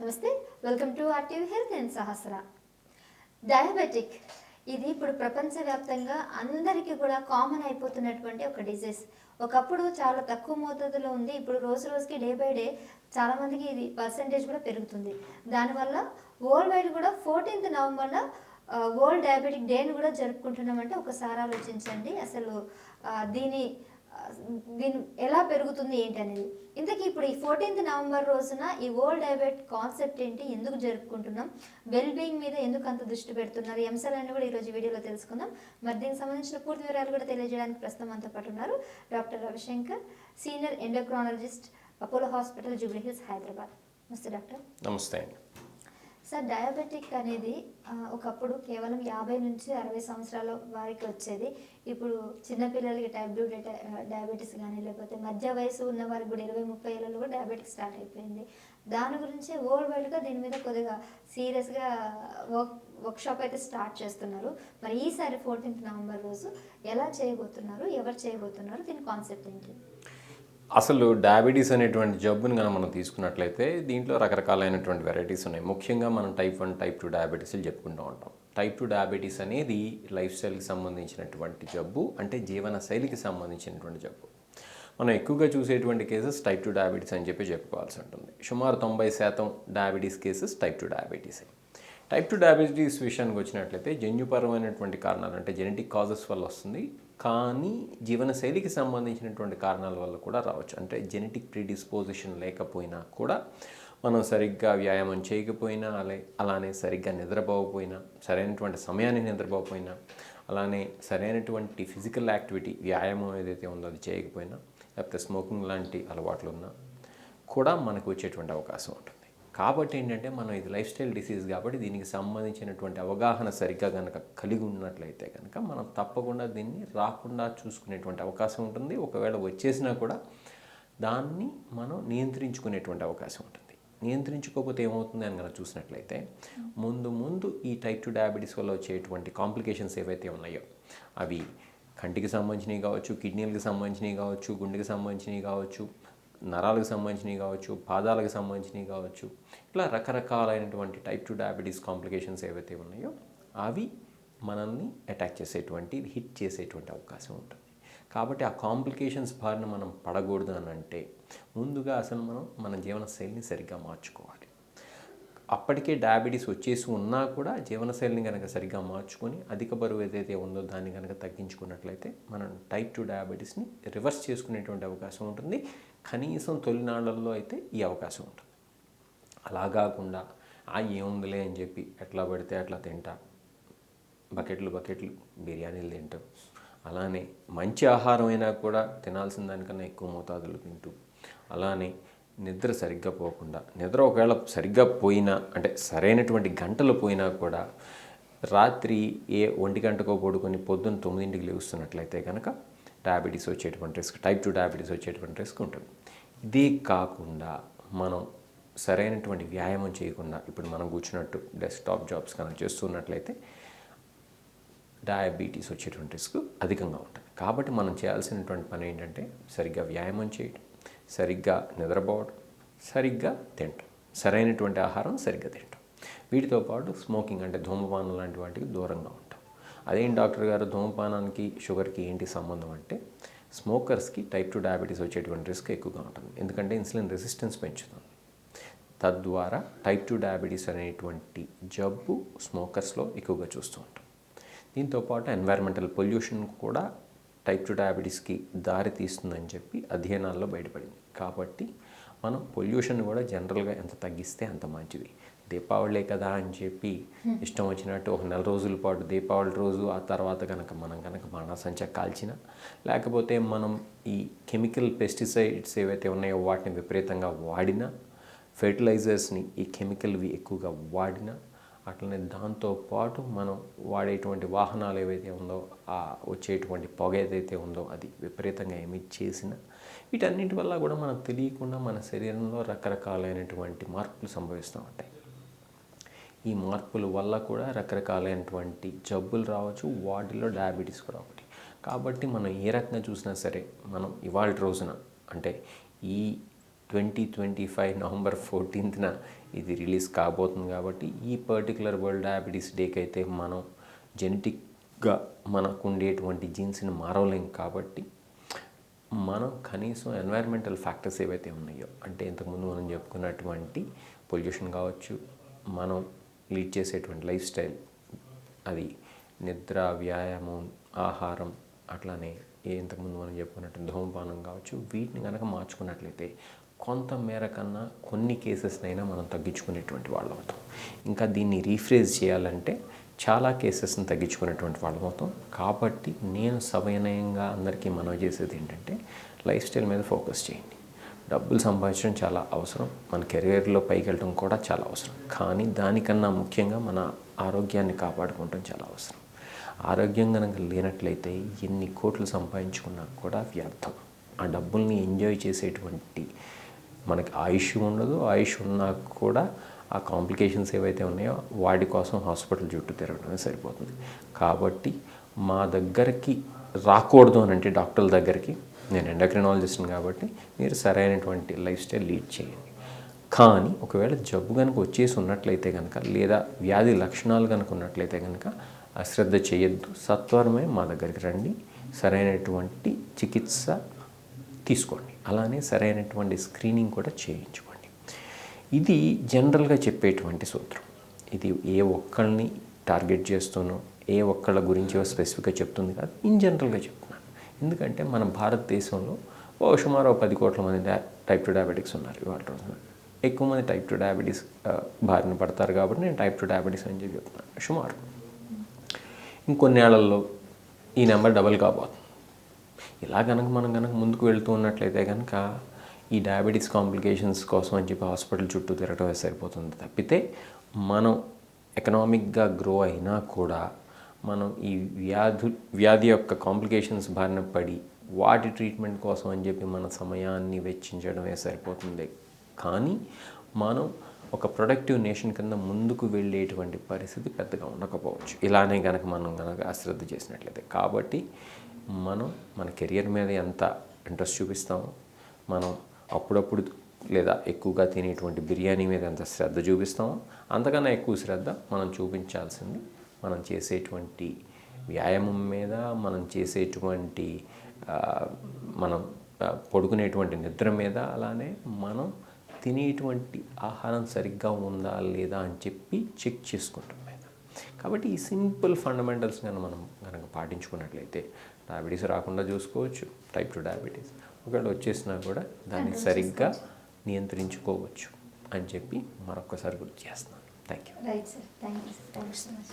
నమస్తే welcome to RTV health and Sahasra diabetic ఇది ఇప్పుడు ప్రపంచవ్యాప్తంగా అందరికీ కూడా కామన్ అయిపోతున్నటువంటి ఒక డిజీజ్ ఒకప్పుడు చాలా తక్కువ మోతాదులో ఉంది ఇప్పుడు రోజు రోజుకి డే బై డే చాలామందికి ఇది పర్సంటేజ్ కూడా పెరుగుతుంది. దానివల్ల వరల్డ్ వైడ్ కూడా ఫోర్టీన్త్ నవంబర్న వరల్డ్ డయాబెటిక్ డేని కూడా జరుపుకుంటున్నామంటే ఒకసారి ఆలోచించండి. అసలు దీని దీని ఎలా పెరుగుతుంది ఏంటి అనేది ఇంతకీ ఇప్పుడు ఈ ఫోర్టీన్త్ నవంబర్ రోజున ఈ వరల్డ్ డయాబెట్ కాన్సెప్ట్ ఏంటి ఎందుకు జరుపుకుంటున్నాం వెల్బీయింగ్ మీద ఎందుకు అంత దృష్టి పెడుతున్నారు ఈ అంశాలన్నీ కూడా ఈరోజు వీడియోలో తెలుసుకుందాం. మరి దీనికి సంబంధించిన పూర్తి వివరాలు కూడా తెలియజేయడానికి ప్రస్తుతం అంత పాటు ఉన్నారు doctor Ravishankar senior endocrinologist Apollo hospital Jubilee Hills Hyderabad. నమస్తే డాక్టర్. నమస్తే అండి. సార్ డయాబెటిక్ అనేది ఒకప్పుడు కేవలం యాభై నుంచి అరవై సంవత్సరాల వారికి వచ్చేది. ఇప్పుడు చిన్నపిల్లలకి టైప్ టూ డయాబెటీస్ కానీ లేకపోతే మధ్య వయసు ఉన్న వారికి కూడా ఇరవై ముప్పై ఏళ్ళలో కూడా డయాబెటిక్ స్టార్ట్ అయిపోయింది. దాని గురించి వరల్డ్ వైడ్గా దీని మీద కొద్దిగా సీరియస్గా వర్క్ వర్క్షాప్ అయితే స్టార్ట్ చేస్తున్నారు. మరి ఈసారి ఫోర్టీన్త్ నవంబర్ రోజు ఎలా చేయబోతున్నారు ఎవరు చేయబోతున్నారు దీని కాన్సెప్ట్ ఏంటి? అసలు డయాబెటీస్ అనేటువంటి జబ్బుని కనుక మనం తీసుకున్నట్లయితే దీంట్లో రకరకాలైనటువంటి వెరైటీస్ ఉన్నాయి. ముఖ్యంగా మనం టైప్ వన్ టైప్ టూ డయాబెటీస్లు చెప్పుకుంటూ ఉంటాం. టైప్ టూ డయాబెటీస్ అనేది లైఫ్ స్టైల్కి సంబంధించినటువంటి జబ్బు అంటే జీవన శైలికి సంబంధించినటువంటి జబ్బు. మనం ఎక్కువగా చూసేటువంటి కేసెస్ టైప్ టూ డయాబెటీస్ అని చెప్పి చెప్పుకోవాల్సి ఉంటుంది. సుమారు తొంభై శాతం డయాబెటీస్ కేసెస్ టైప్ టూ డయాబెటీసే టైప్ టూ డయాబెటీస్ విషయానికి వచ్చినట్లయితే జన్యుపరమైనటువంటి కారణాలు అంటే జెనెటిక్ కాజెస్ వల్ల వస్తుంది. కానీ జీవనశైలికి సంబంధించినటువంటి కారణాల వల్ల కూడా రావచ్చు. అంటే జెనెటిక్ ప్రీడిస్పోజిషన్ లేకపోయినా కూడా మనం సరిగ్గా వ్యాయామం చేయకపోయినా అలా అలానే సరిగ్గా నిద్రపోకపోయినా సరైనటువంటి సమయాన్ని నిద్రపోకపోయినా అలానే సరైనటువంటి ఫిజికల్ యాక్టివిటీ వ్యాయామం ఏదైతే ఉందో అది చేయకపోయినా లేకపోతే స్మోకింగ్ లాంటి అలవాట్లు ఉన్నా కూడా మనకు వచ్చేటువంటి అవకాశం ఉంటుంది. కాబట్టి ఏంటంటే మనం ఇది లైఫ్ స్టైల్ డిసీజ్ కాబట్టి దీనికి సంబంధించినటువంటి అవగాహన సరిగ్గా కనుక కలిగి ఉన్నట్లయితే కనుక మనం తప్పకుండా దీన్ని రాకుండా చూసుకునేటువంటి అవకాశం ఉంటుంది. ఒకవేళ వచ్చేసినా కూడా దాన్ని మనం నియంత్రించుకునేటువంటి అవకాశం ఉంటుంది. నియంత్రించుకోకపోతే ఏమవుతుంది అని కనుక చూసినట్లయితే ముందు ముందు ఈ టైప్ టు డయాబెటీస్ వల్ల వచ్చేటువంటి కాంప్లికేషన్స్ ఏవైతే ఉన్నాయో అవి కంటికి సంబంధించినవి కావచ్చు కిడ్నీలకు సంబంధించినవి కావచ్చు గుండెకి సంబంధించినవి కావచ్చు నరాలకు సంబంధించినవి కావచ్చు పాదాలకు సంబంధించినవి కావచ్చు ఇట్లా రకరకాలైనటువంటి టైప్ టూ డయాబెటీస్ కాంప్లికేషన్స్ ఏవైతే ఉన్నాయో అవి మనల్ని అటాక్ చేసేటువంటి హిట్ చేసేటువంటి అవకాశం ఉంటుంది. కాబట్టి ఆ కాంప్లికేషన్స్ బారిన మనం పడకూడదు అని అంటే ముందుగా అసలు మనం మన జీవన శైలిని సరిగ్గా మార్చుకోవాలి. అప్పటికే డయాబెటీస్ వచ్చేసి ఉన్నా కూడా జీవనశైలిని కనుక సరిగ్గా మార్చుకొని అధిక బరువు ఏదైతే ఉందో దాన్ని కనుక తగ్గించుకున్నట్లయితే మనం టైప్ టూ డయాబెటీస్ని రివర్స్ చేసుకునేటువంటి అవకాశం ఉంటుంది. కనీసం తొలినాళ్ళలో అయితే ఈ అవకాశం ఉంటుంది. అలా కాకుండా ఆ ఏముందిలే అని చెప్పి ఎట్లా పడితే అట్లా తింటా. బకెట్లు బకెట్లు బిర్యానీలు తింటాం. అలానే మంచి ఆహారం అయినా కూడా తినాల్సిన దానికన్నా ఎక్కువ మోతాదులు తింటూ అలానే నిద్ర సరిగ్గా పోకుండా నిద్ర ఒకవేళ సరిగ్గా పోయినా అంటే సరైనటువంటి గంటలు పోయినా కూడా రాత్రి ఏ ఒంటి గంటకో పడుకొని పొద్దున్న తొమ్మిదింటికి లేస్తున్నట్లయితే కనుక డయాబెటీస్ వచ్చేటువంటి రిస్క్ టైప్ టూ డయాబెటీస్ వచ్చేటువంటి రిస్క్ ఉంటుంది. ఇదే కాకుండా మనం సరైనటువంటి వ్యాయామం చేయకుండా ఇప్పుడు మనం కూర్చున్నట్టు డెస్క్టాప్ జాబ్స్ కనుక చేస్తున్నట్లయితే డయాబెటీస్ వచ్చేటువంటి రిస్క్ అధికంగా ఉంటుంది. కాబట్టి మనం చేయాల్సినటువంటి పని ఏంటంటే సరిగ్గా వ్యాయామం చేయడం సరిగ్గా నిద్రపోవడం సరిగ్గా తినటం సరైనటువంటి ఆహారం సరిగ్గా తినటం. వీటితో పాటు స్మోకింగ్ అంటే ధూమపానం లాంటి వాటికి దూరంగా ఉంటాం అదేం డాక్టర్ గారు? ధూమపానానికి షుగర్కి ఏంటి సంబంధం అంటే స్మోకర్స్కి టైప్ టూ డయాబెటీస్ వచ్చేటువంటి రిస్క్ ఎక్కువగా ఉంటుంది. ఎందుకంటే ఇన్సులిన్ రెసిస్టెన్స్ పెంచుతుంది. తద్వారా టైప్ టూ డయాబెటీస్ అనేటువంటి జబ్బు స్మోకర్స్లో ఎక్కువగా చూస్తూ ఉంటాం. దీంతోపాటు ఎన్వైరన్మెంటల్ పొల్యూషన్ కూడా టైప్ టూ డయాబెటీస్కి దారి తీస్తుందని చెప్పి అధ్యయనాల్లో బయటపడింది. కాబట్టి మనం పొల్యూషన్ కూడా జనరల్గా ఎంత తగ్గిస్తే అంత మంచిది. దీపావళే కదా అని చెప్పి ఇష్టం వచ్చినట్టు ఒక నెల రోజుల పాటు దీపావళి రోజు ఆ తర్వాత కనుక మనం కనుక బాణాసంచ కాల్చిన లేకపోతే మనం ఈ కెమికల్ పెస్టిసైడ్స్ ఏవైతే ఉన్నాయో వాటిని విపరీతంగా వాడినా ఫెర్టిలైజర్స్ని ఈ కెమికల్వి ఎక్కువగా వాడినా అట్లనే దాంతోపాటు మనం వాడేటువంటి వాహనాలు ఏవైతే ఉందో ఆ వచ్చేటువంటి పొగ ఏదైతే ఉందో అది విపరీతంగా ఎమిట్ చేసిన వీటన్నిటి వల్ల కూడా మనకు తెలియకుండా మన శరీరంలో రకరకాలైనటువంటి మార్పులు సంభవిస్తూ ఉంటాయి. ఈ మార్పుల వల్ల కూడా రకరకాలైనటువంటి జబ్బులు రావచ్చు వాటిలో డయాబెటీస్ కూడా ఒకటి. కాబట్టి మనం ఏ రకంగా చూసినా సరే మనం ఇవాళ రోజున అంటే ఈ ట్వంటీ ట్వంటీ ఫైవ్ నవంబర్ ఫోర్టీన్త్న ఇది రిలీజ్ కాబోతుంది కాబట్టి ఈ పర్టికులర్ వరల్డ్ డయాబెటీస్ డేకి అయితే మనం జెనెటిక్గా మనకు ఉండేటువంటి జీన్స్ని మారవలేం కాబట్టి మనం కనీసం ఎన్వైర్మెంటల్ ఫ్యాక్టర్స్ ఏవైతే ఉన్నాయో అంటే ఇంతకుముందు మనం చెప్పుకున్నటువంటి పొల్యూషన్ కావచ్చు మనం లీడ్ చేసేటువంటి లైఫ్ స్టైల్. అది నిద్ర వ్యాయామం ఆహారం అట్లానే ఇంతకుముందు మనం చెప్పుకున్నట్టు ధూమపానం కావచ్చు వీటిని కనుక మార్చుకున్నట్లయితే కొంత మేర కన్నా కొన్ని కేసెస్నైనా మనం తగ్గించుకునేటువంటి వాళ్ళు అవుతాం. ఇంకా దీన్ని రీఫ్రేజ్ చేయాలంటే చాలా కేసెస్ని తగ్గించుకునేటువంటి వాళ్ళం అవుతాం. కాబట్టి నేను సవినయంగా అందరికీ మనవి చేసేది ఏంటంటే లైఫ్ స్టైల్ మీద ఫోకస్ చేయండి. డబ్బులు సంపాదించడం చాలా అవసరం. మన కెరియర్లో పైకి వెళ్ళడం కూడా చాలా అవసరం. కానీ దానికన్నా ముఖ్యంగా మన ఆరోగ్యాన్ని కాపాడుకోవడం చాలా అవసరం. ఆరోగ్యం కనుక లేనట్లయితే ఎన్ని కోట్లు సంపాదించుకున్నా కూడా వ్యర్థం. ఆ డబ్బుల్ని ఎంజాయ్ చేసేటువంటి మనకి ఆయుష్ ఉండదు. ఆయుష్ ఉన్నా కూడా ఆ కాంప్లికేషన్స్ ఏవైతే ఉన్నాయో వాటి కోసం హాస్పిటల్ చుట్టూ తిరగడమే సరిపోతుంది. కాబట్టి మా దగ్గరికి రాకూడదు అని అంటే డాక్టర్ల దగ్గరికి నేను ఎండక్రినాలజిస్ట్ని కాబట్టి మీరు సరైనటువంటి లైఫ్ స్టైల్ లీడ్ చేయండి. కానీ ఒకవేళ జబ్బు కనుక వచ్చేసి ఉన్నట్లయితే కనుక లేదా వ్యాధి లక్షణాలు కనుక ఉన్నట్లయితే కనుక అశ్రద్ధ చేయొద్దు. సత్వరమే మా దగ్గరికి రండి. సరైనటువంటి చికిత్స తీసుకోండి. అలానే సరైనటువంటి స్క్రీనింగ్ కూడా చేయించుకోండి. ఇది జనరల్గా చెప్పేటువంటి సూత్రం. ఇది ఏ ఒక్కళ్ళని టార్గెట్ చేస్తూనో ఏ ఒక్కళ్ళ గురించి స్పెసిఫిక్గా చెప్తుంది కాదు ఇన్ జనరల్గా చెప్తుంది. ఎందుకంటే మన భారతదేశంలో ఓ సుమారు పది కోట్ల మంది టైప్ టూ డయాబెటిక్స్ ఉన్నారు ఇవాళ రోజున. ఎక్కువ మంది టైప్ టూ డయాబెటీస్ బారిన పడతారు కాబట్టి నేను టైప్ టూ డయాబెటీస్ అని చెప్పి చెప్తున్నాను సుమారు. ఇంకొన్ని ఏళ్ళలో ఈ నెంబర్ డబల్ కాబోతుంది. ఇలా కనుక మనం కనుక ముందుకు వెళ్తూ ఉన్నట్లయితే కనుక ఈ డయాబెటీస్ కాంప్లికేషన్స్ కోసం అని చెప్పి హాస్పిటల్ చుట్టూ తిరగడం సరిపోతుంది తప్పితే మనం ఎకనామిక్గా గ్రో అయినా కూడా మనం ఈ వ్యాధు వ్యాధి యొక్క కాంప్లికేషన్స్ బారిన పడి వాటి ట్రీట్మెంట్ కోసం అని చెప్పి మన సమయాన్ని వెచ్చించడమే సరిపోతుంది. కానీ మనం ఒక ప్రొడక్టివ్ నేషన్ కింద ముందుకు వెళ్ళేటువంటి పరిస్థితి పెద్దగా ఉండకపోవచ్చు. ఇలానే కనుక మనం కనుక అశ్రద్ధ చేసినట్లయితే. కాబట్టి మనం మన కెరియర్ మీద ఎంత ఇంట్రెస్ట్ చూపిస్తామో మనం అప్పుడప్పుడు లేదా ఎక్కువగా తినేటువంటి బిర్యానీ మీద ఎంత శ్రద్ధ చూపిస్తామో అంతకన్నా ఎక్కువ శ్రద్ధ మనం చూపించాల్సింది మనం చేసేటువంటి వ్యాయామం మీద మనం చేసేటువంటి మనం పడుకునేటువంటి నిద్ర మీద అలానే మనం తినేటువంటి ఆహారం సరిగ్గా ఉందా లేదా అని చెప్పి చెక్ చేసుకుంటాం మీద కాబట్టి ఈ సింపుల్ ఫండమెంటల్స్ కనుక మనం కనుక పాటించుకున్నట్లయితే డయాబెటీస్ రాకుండా చూసుకోవచ్చు టైప్ టూ డయాబెటీస్. ఒకవేళ వచ్చేసినా కూడా దాన్ని సరిగ్గా నియంత్రించుకోవచ్చు అని చెప్పి మరొకసారి గుర్తు చేస్తున్నాను. Thank you. Right thank you sir thank you so much